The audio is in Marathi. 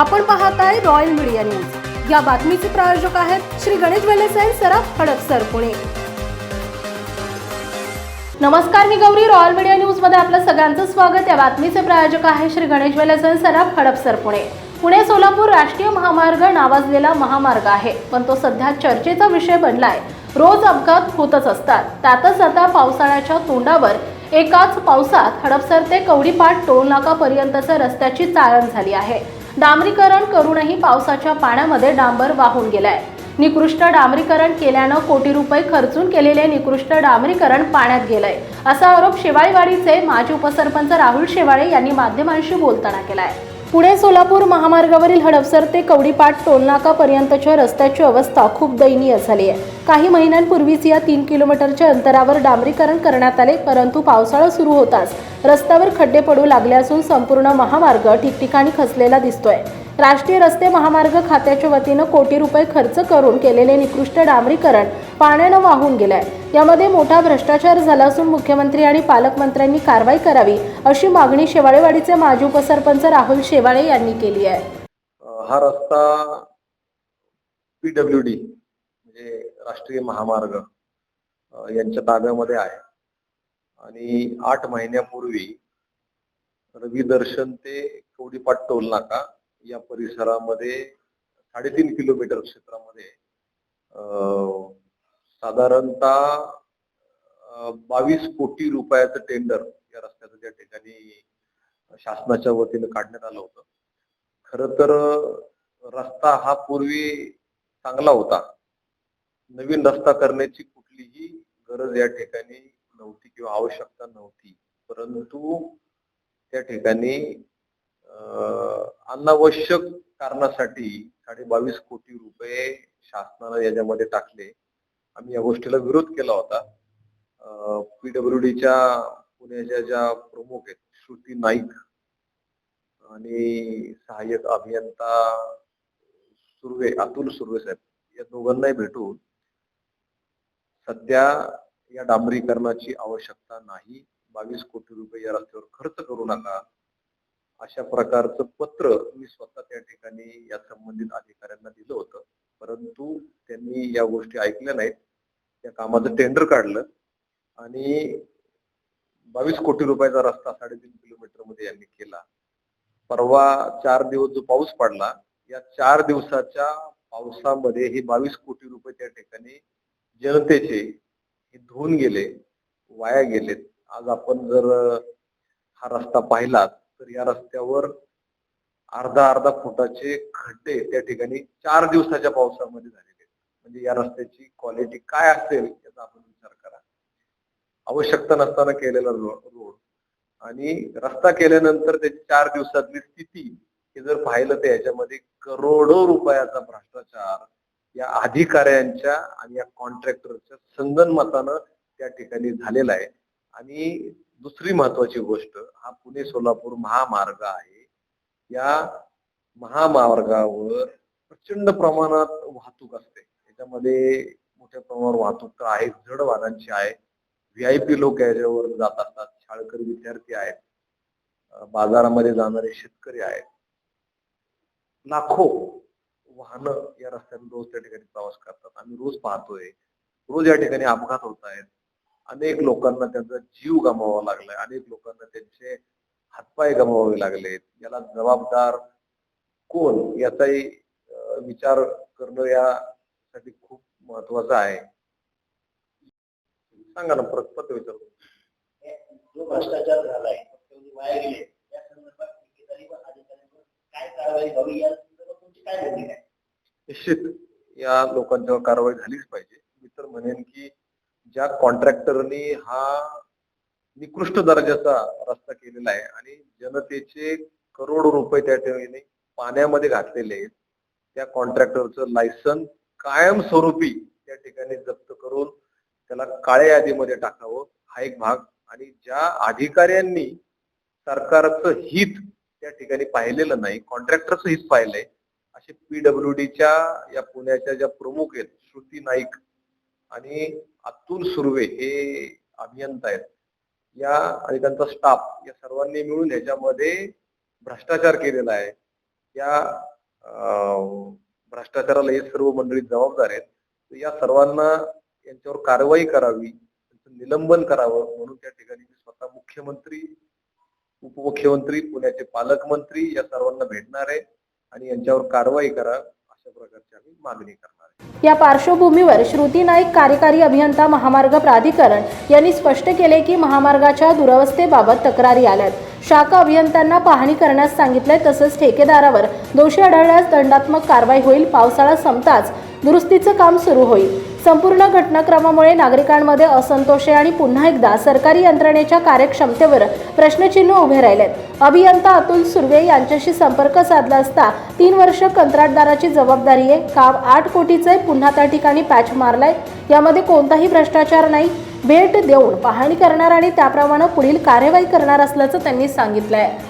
आपण पाहत आहे रॉयल मीडिया न्यूज या बातमीचे प्रायोजक आहेत श्री गणेश वेलेसाई अँड सराफ हडपसर पुणे. नमस्कार मी गौरी. रॉयल मीडिया न्यूजमध्ये आपलं सगळ्यांचं स्वागत. या बातमीचे प्रायोजक आहे श्री गणेश वेलेस अँड सराफ हडपसर पुणे. पुणे सोलापूर राष्ट्रीय महामार्ग नावाजलेला महामार्ग आहे पण तो सध्या चर्चेचा विषय बनलाय. रोज अपघात होतच असतात. त्यातच आता पावसाळ्याच्या तोंडावर एकाच पावसात हडपसर ते कवडीपाट टोलनाकापर्यंतच्या रस्त्याची चाळण झाली आहे. डांबरीकरण करूनही पावसाच्या पाण्यामध्ये डांबर वाहून गेलाय. निकृष्ट डांबरीकरण केल्यानं कोटी रुपये खर्चून केलेले निकृष्ट डांबरीकरण पाण्यात गेलंय. असा आरोप शेवाळीवाडीचे माजी उपसरपंच राहुल शेवाळे यांनी माध्यमांशी बोलताना केलाय. पुणे सोलापूर महामार्गावरील हडपसर ते कवडीपाट टोलनाकापर्यंतच्या रस्त्याची अवस्था खूप दयनीय झाली आहे. काही महिन्यांपूर्वीच या तीन किलोमीटरच्या अंतरावर डांबरीकरण करण्यात आले परंतु पावसाळा सुरू होताच रस्त्यावर खड्डे पडू लागले असून संपूर्ण महामार्ग ठिकठिकाणी खचलेला दिसतोय. राष्ट्रीय रस्ते महामार्ग खात्याच्या वतीनं कोटी रुपये खर्च करून केलेले निकृष्ट डांबरीकरण पाण्यानं वाहून गेलंय. यामध्ये मोठा भ्रष्टाचार झाला असून मुख्यमंत्री आणि पालकमंत्र्यांनी कारवाई करावी अशी मागणी शेवाळेवाडीचे माजी उपसरपंच राहुल शेवाळे यांनी केली आहे. हा रस्ता पीडब्ल्यू डी म्हणजे राष्ट्रीय महामार्ग यांच्या ताब्यामध्ये आहे. आणि आठ महिन्यापूर्वी रवी दर्शन ते कवडीपाट टोल नाका या परिसरामध्ये साडेतीन किलोमीटर क्षेत्रामध्ये साधारणतः बावीस कोटी रुपयाचं टेंडर या रस्त्याचं त्या ठिकाणी शासनाच्या वतीनं काढण्यात आलं होतं. खर तर रस्ता हा पूर्वी चांगला होता. नवीन रस्ता करण्याची कुठलीही गरज या ठिकाणी नव्हती किंवा आवश्यकता नव्हती. परंतु त्या ठिकाणी अनावश्यक कारणासाठी साडे बावीस कोटी रुपये शासनानं याच्यामध्ये टाकले. आम्ही या गोष्टीला विरोध केला होता. पीडब्ल्यू डीच्या पुण्याच्या ज्या प्रमुख आहेत श्रुती नाईक आणि सहाय्यक अभियंता सुर्वे अतुल सुर्वे साहेब या दोघांनाही भेटून सध्या या डांबरीकरणाची आवश्यकता नाही. बावीस कोटी रुपये या रस्त्यावर खर्च करू नका. अशा प्रकारचं पत्र मी स्वतः त्या ठिकाणी या संबंधित अधिकाऱ्यांना दिलं होतं. परंतु त्यांनी या गोष्टी ऐकल्या नाहीत. त्या कामाचं टेंडर काढलं आणि बावीस कोटी रुपयाचा रस्ता साडेतीन किलोमीटरमध्ये यांनी केला. परवा चार दिवस जो पाऊस पडला या चार दिवसाच्या पावसामध्ये हे बावीस कोटी रुपये त्या ठिकाणी जनतेचे हे धुवून गेले वाया गेलेत. आज आपण जर हा रस्ता पाहिला तर या रस्त्यावर अर्धा अर्धा फुटाचे खड्डे त्या ठिकाणी चार दिवसाच्या पावसामध्ये झालेले आहेत. म्हणजे या रस्त्याची क्वालिटी काय असेल याचा आपण विचार करा. आवश्यकता नसताना केलेला रोड. आणि रस्ता केल्यानंतर त्याची चार दिवसातली स्थिती हे जर पाहिलं तर याच्यामध्ये करोडो रुपयाचा भ्रष्टाचार या अधिकाऱ्यांच्या आणि या कॉन्ट्रॅक्टरच्या संगनमतानं त्या ठिकाणी झालेला आहे. आणि दुसरी महत्वाची गोष्ट हा पुणे सोलापूर महामार्ग आहे. या महामार्गावर प्रचंड प्रमाणात वाहतूक असते. त्याच्यामध्ये मोठ्या प्रमाणावर वाहतूक तर आहे जड वाहनांची आहे. व्ही आय पी लोक याच्यावर जात असतात शाळकरी विद्यार्थी आहेत. बाजारामध्ये जाणारे शेतकरी आहेत. लाखो वाहन या रस्त्याने रोज त्या ठिकाणी प्रवास करतात. आम्ही रोज पाहतोय रोज या ठिकाणी अपघात होत आहेत. अनेक लोकांना त्यांचा जीव गमावावा लागलाय. अनेक लोकांना त्यांचे हातपाय गमावावे लागलेत. याला जबाबदार कोण? याचाही विचार करणं यासाठी खूप महत्वाचं आहे. सांगा ना परत परत विचारतो जो भ्रष्टाचार झालाय या संदर्भात ठेकेदारी व अधिकाऱ्यांवर काय कारवाई व्हावी या संदर्भात तुमची काय भूमिका आहे? निश्चित या लोकांच्यावर कारवाई झालीच पाहिजे. मी तर म्हणेन त्या ज्या कॉन्ट्रॅक्टरनी हा निकृष्ट दर्जाचा रस्ता केलेला आहे. आणि जनतेचे करोडो रुपये त्या ठिकाणी पाण्यामध्ये घातलेले आहेत. त्या कॉन्ट्रॅक्टरचं लायसन कायमस्वरूपी त्या ठिकाणी जप्त करून त्याला काळ्या यादीमध्ये टाकावं हा एक भाग. आणि ज्या अधिकाऱ्यांनी सरकारचं हित त्या ठिकाणी पाहिलेलं नाही कॉन्ट्रॅक्टरचं हित पाहिलंय असे पीडब्ल्यू डीच्या या पुण्याच्या ज्या प्रमुख आहेत श्रुती नाईक आणि अतुल सुर्वे हे अभियंता आहेत. या आणि त्यांचा स्टाफ या सर्वांनी मिळून ह्याच्यामध्ये भ्रष्टाचार केलेला आहे. या भ्रष्टाचाराला हे सर्व मंडळी जबाबदार आहेत. तर या सर्वांना यांच्यावर कारवाई करावी त्यांचं निलंबन करावं म्हणून त्या ठिकाणी मी स्वतः मुख्यमंत्री उपमुख्यमंत्री पुण्याचे पालकमंत्री या सर्वांना भेटणार आहे आणि यांच्यावर कारवाई करा अशा प्रकारची आम्ही मागणी करणार या पार्श्वभूमीवर श्रुती नाईक कार्यकारी अभियंता महामार्ग प्राधिकरण यांनी स्पष्ट केले की महामार्गाच्या दुरवस्थेबाबत तक्रारी आल्यात. शाखा अभियंत्यांना पाहणी करण्यास सांगितले तसंच ठेकेदारावर दोषी आढळल्यास दंडात्मक कारवाई होईल पावसाळा संपताच दुरुस्तीचं काम सुरू होईल. संपूर्ण घटनाक्रमामुळे नागरिकांमध्ये असंतोष आहे आणि पुन्हा एकदा सरकारी यंत्रणेच्या कार्यक्षमतेवर प्रश्नचिन्ह उभे राहिलेत. अभियंता अतुल सुर्वे यांच्याशी संपर्क साधला असता तीन वर्ष कंत्राटदाराची जबाबदारी आहे. काम आठ कोटीचं आहे पुन्हा त्या ठिकाणी पॅच मारलाय. यामध्ये कोणताही भ्रष्टाचार नाही. भेट देऊन पाहणी करणार आणि त्याप्रमाणे पुढील कार्यवाही करणार असल्याचं त्यांनी सांगितलं आहे